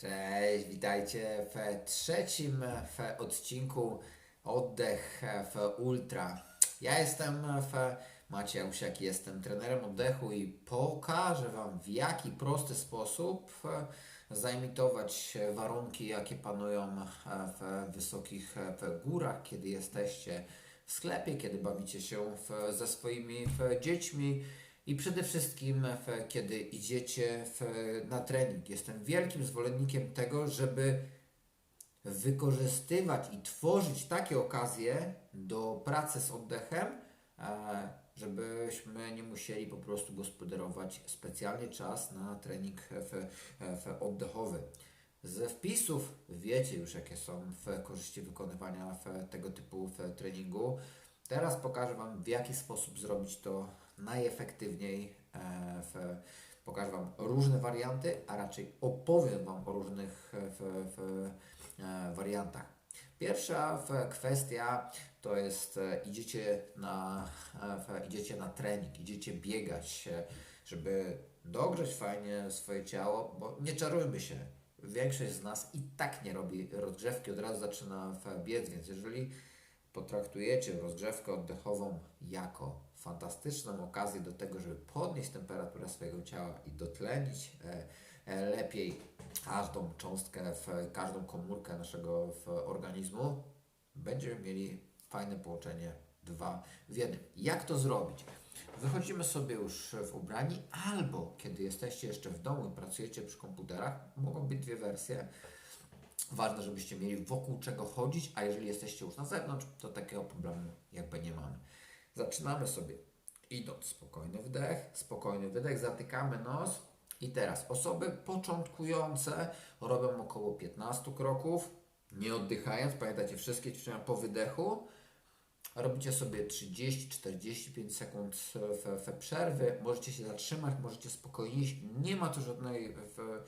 Cześć, witajcie w trzecim w odcinku Oddech w Ultra. Ja jestem w Maciej Ausiak, jestem trenerem oddechu i pokażę Wam w jaki prosty sposób zaimitować warunki, jakie panują w wysokich w górach, kiedy jesteście w sklepie, kiedy bawicie się w, ze swoimi w dziećmi i przede wszystkim kiedy idziecie w, na trening. Jestem wielkim zwolennikiem tego, żeby wykorzystywać i tworzyć takie okazje do pracy z oddechem, e, żebyśmy nie musieli po prostu gospodarować specjalnie czas na trening w, w oddechowy. Ze wpisów wiecie już, jakie są w korzyści wykonywania w tego typu w treningu. Teraz pokażę Wam, w jaki sposób zrobić to najefektywniej. E, w, pokażę Wam różne warianty, a raczej opowiem Wam o różnych w, w, e, wariantach. Pierwsza kwestia to jest e, idziecie na, idziecie na trening, idziecie biegać, żeby dogrzeć fajnie swoje ciało, bo nie czarujmy się, większość z nas i tak nie robi rozgrzewki, od razu zaczyna biec, więc jeżeli potraktujecie rozgrzewkę oddechową jako fantastyczną okazję do tego, żeby podnieść temperaturę swojego ciała i dotlenić e, e, lepiej każdą cząstkę, każdą komórkę naszego organizmu, będziemy mieli fajne połączenie dwa w jednym. Jak to zrobić? Wychodzimy sobie już w ubrani, albo kiedy jesteście jeszcze w domu i pracujecie przy komputerach, mogą być dwie wersje. Ważne, żebyście mieli wokół czego chodzić, a jeżeli jesteście już na zewnątrz, to takiego problemu jakby nie mamy. Zaczynamy sobie idąc spokojny wdech, spokojny wydech, zatykamy nos. I teraz osoby początkujące robią około 15 kroków, nie oddychając, pamiętacie wszystkie ćwiczenia po wydechu, robicie sobie 30-45 sekund w, w przerwy, możecie się zatrzymać, możecie spokojnie iść, nie ma tu żadnej w,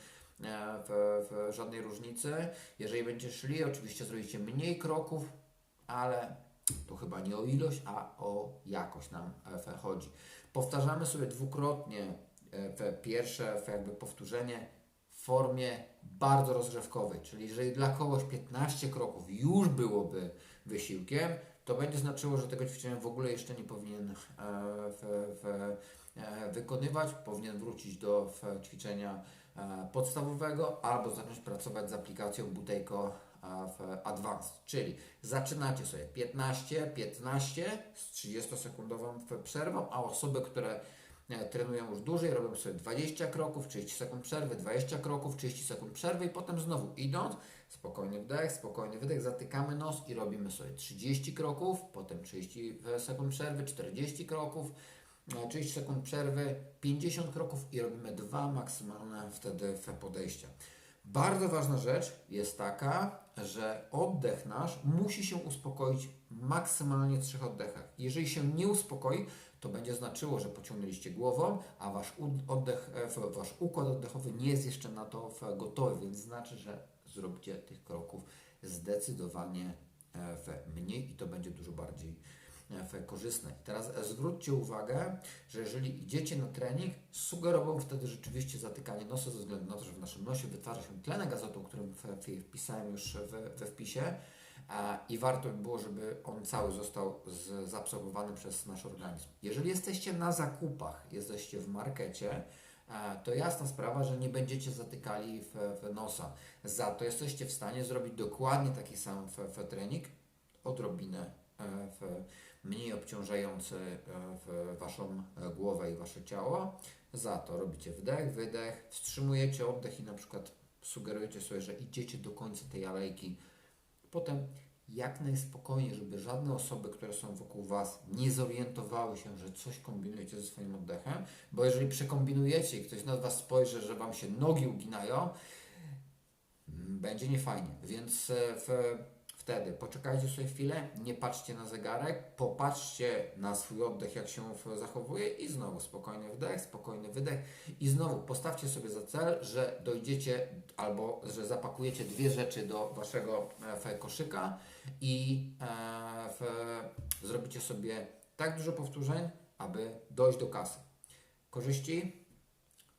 w, żadnej różnicy. Jeżeli będziecie szli, oczywiście zrobicie mniej kroków, ale tu chyba nie o ilość, a o jakość nam e, chodzi. Powtarzamy sobie dwukrotnie e, pierwsze jakby powtórzenie w formie bardzo rozgrzewkowej, czyli jeżeli dla kogoś 15 kroków już byłoby wysiłkiem, to będzie znaczyło, że tego ćwiczenia w ogóle jeszcze nie powinien e, w, w, wykonywać, powinien wrócić do ćwiczenia podstawowego albo zacząć pracować z aplikacją Buteyko w Advanced, czyli zaczynacie sobie 15, 15 z 30-sekundową przerwą, a osoby, które e, trenują już dłużej, robią sobie 20 kroków, 30 sekund przerwy, 20 kroków, 30 sekund przerwy i potem znowu idąc, spokojny wdech, spokojny wydech, zatykamy nos i robimy sobie 30 kroków, potem 30 sekund przerwy, 40 kroków, 30 e, sekund przerwy, 50 kroków i robimy dwa maksymalne wtedy podejścia. Bardzo ważna rzecz jest taka, że oddech nasz musi się uspokoić maksymalnie w trzech oddechach. Jeżeli się nie uspokoi, to będzie znaczyło, że pociągnęliście głową, a wasz, oddech, e, wasz układ oddechowy nie jest jeszcze na to gotowy, więc znaczy, że zrobicie tych kroków zdecydowanie e, mniej i to będzie korzystne. teraz zwróćcie uwagę, że jeżeli idziecie na trening, sugerowałbym wtedy rzeczywiście zatykanie nosa ze względu na to, że w naszym nosie wytwarza się tlenek azotu, o którym wpisałem już we, we wpisie i warto by było, żeby on cały został z, zaabsorbowany przez nasz organizm. Jeżeli jesteście na zakupach, jesteście w markecie, to jasna sprawa, że nie będziecie zatykali w, w nosa. Za to jesteście w stanie zrobić dokładnie taki sam w, w trening, odrobinę e, w, mniej obciążający e, w Waszą e, głowę i Wasze ciało. Za to robicie wdech, wydech, wstrzymujecie oddech i na przykład sugerujecie sobie, że idziecie do końca tej alejki. Potem jak najspokojniej, żeby żadne osoby, które są wokół Was, nie zorientowały się, że coś kombinujecie ze swoim oddechem, bo jeżeli przekombinujecie i ktoś na Was spojrzy, że Wam się nogi uginają, będzie niefajnie. Więc e, w Wtedy poczekajcie sobie chwilę, nie patrzcie na zegarek, popatrzcie na swój oddech, jak się zachowuje i znowu spokojny wdech, spokojny wydech i znowu postawcie sobie za cel, że dojdziecie albo że zapakujecie dwie rzeczy do waszego e, koszyka i e, zrobicie sobie tak dużo powtórzeń, aby dojść do kasy. Korzyści?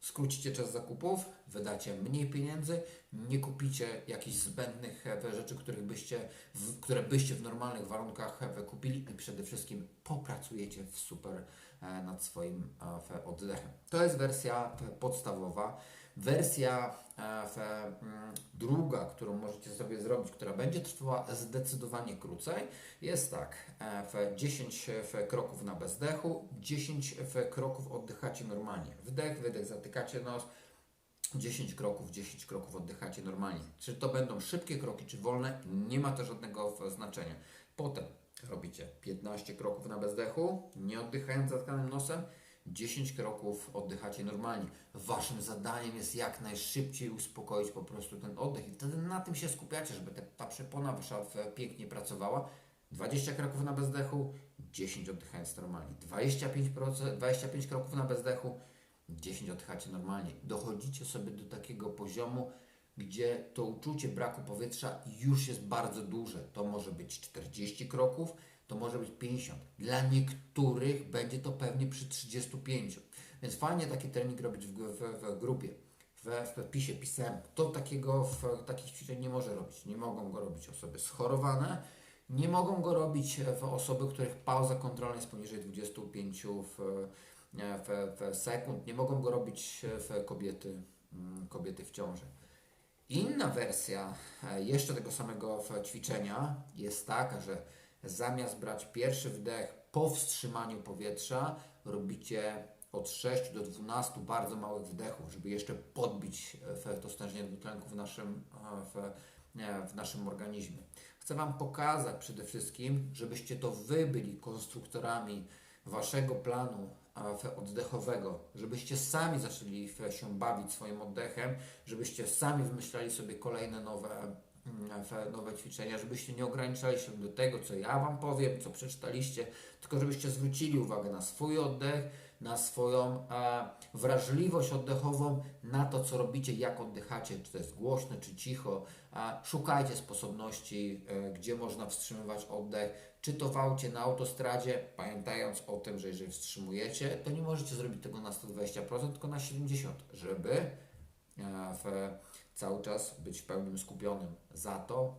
Skrócicie czas zakupów, wydacie mniej pieniędzy, nie kupicie jakichś zbędnych rzeczy, których byście, które byście w normalnych warunkach e, kupili i przede wszystkim popracujecie w super e, nad swoim e, oddechem. To jest wersja e, podstawowa. Wersja e, mm, druga, którą możecie sobie zrobić, która będzie trwała zdecydowanie krócej, jest tak. e, W 10 w kroków na bezdechu, 10 w kroków oddychacie normalnie. Wdech, wydech, zatykacie nos. 10 kroków, 10 kroków oddychacie normalnie. Czy to będą szybkie kroki, czy wolne, nie ma to żadnego znaczenia. Potem robicie 15 kroków na bezdechu, nie oddychając zatkanym nosem, 10 kroków oddychacie normalnie. Waszym zadaniem jest jak najszybciej uspokoić po prostu ten oddech i wtedy na tym się skupiacie, żeby ta przepona wasza pięknie pracowała. 20 kroków na bezdechu, 10 oddychając normalnie. 25%, 25 kroków na bezdechu, 10 oddychacie normalnie. Dochodzicie sobie do takiego poziomu, gdzie to uczucie braku powietrza już jest bardzo duże. To może być 40 kroków, to może być 50. Dla niektórych będzie to pewnie przy 35. Więc fajnie taki trening robić w, w, w grupie. We. To takiego w, takich ćwiczeń nie może robić. Nie mogą go robić osoby schorowane. Nie mogą go robić w osoby, których pauza kontrolna jest poniżej 25 w, w, w sekund. Nie mogą go robić w kobiety, mm, kobiety w ciąży. Inna wersja e, jeszcze tego samego ćwiczenia jest taka, że zamiast brać pierwszy wdech po wstrzymaniu powietrza, robicie od 6 do 12 bardzo małych wdechów, żeby jeszcze podbić to stężenie dwutlenku w naszym, w, w naszym organizmie. Chcę Wam pokazać przede wszystkim, żebyście to Wy byli konstruktorami Waszego planu oddechowego, żebyście sami zaczęli się bawić swoim oddechem, żebyście sami wymyślali sobie kolejne nowe, nowe ćwiczenia, żebyście nie ograniczali się do tego, co ja Wam powiem, co przeczytaliście, tylko żebyście zwrócili uwagę na swój oddech, na swoją e, wrażliwość oddechową, na to, co robicie, jak oddychacie, czy to jest głośno, czy cicho. E, szukajcie sposobności, e, gdzie można wstrzymywać oddech, czy to w aucie, na autostradzie, pamiętając o tym, że jeżeli wstrzymujecie, to nie możecie zrobić tego na 120%, tylko na 70%, żeby e, w, cały czas być w pełnym skupionym. Za to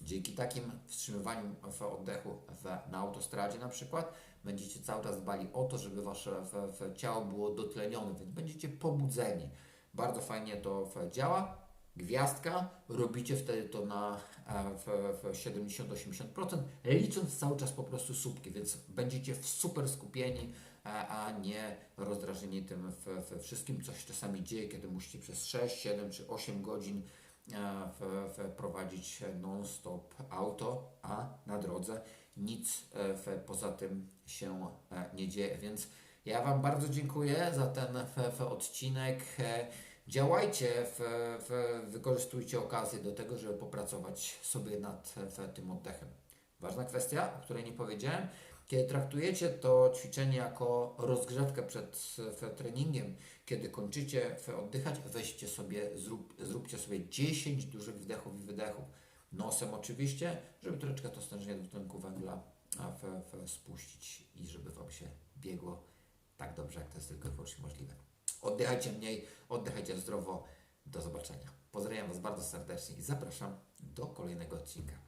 dzięki takim wstrzymywaniu w oddechu w, na autostradzie na przykład, będziecie cały czas dbali o to, żeby wasze w, w ciało było dotlenione, więc będziecie pobudzeni. Bardzo fajnie to działa. Gwiazdka, robicie wtedy to na e, w, w 70-80%, licząc cały czas po prostu słupki, więc będziecie w super skupieni, a, nie rozdrażnieni tym w, we wszystkim, co się czasami dzieje, kiedy musicie przez 6, 7 czy 8 godzin e, w, w, prowadzić non-stop auto, a na drodze nic e, w, poza tym się e, nie dzieje. Więc ja Wam bardzo dziękuję za ten w, odcinek. Działajcie, wykorzystujcie okazję do tego, żeby popracować sobie nad tym oddechem. Ważna kwestia, o której nie powiedziałem. Kiedy traktujecie to ćwiczenie jako rozgrzewkę przed treningiem, kiedy kończycie oddychać, weźcie sobie, zrób, zróbcie sobie 10 dużych wdechów i wydechów. Nosem oczywiście, żeby troszeczkę to stężenie dwutlenku węgla w, w, spuścić i żeby Wam się biegło tak dobrze, jak to jest tylko wyłącznie możliwe. Oddychajcie mniej, oddychajcie zdrowo. Do zobaczenia. Pozdrawiam Was bardzo serdecznie i zapraszam do kolejnego odcinka.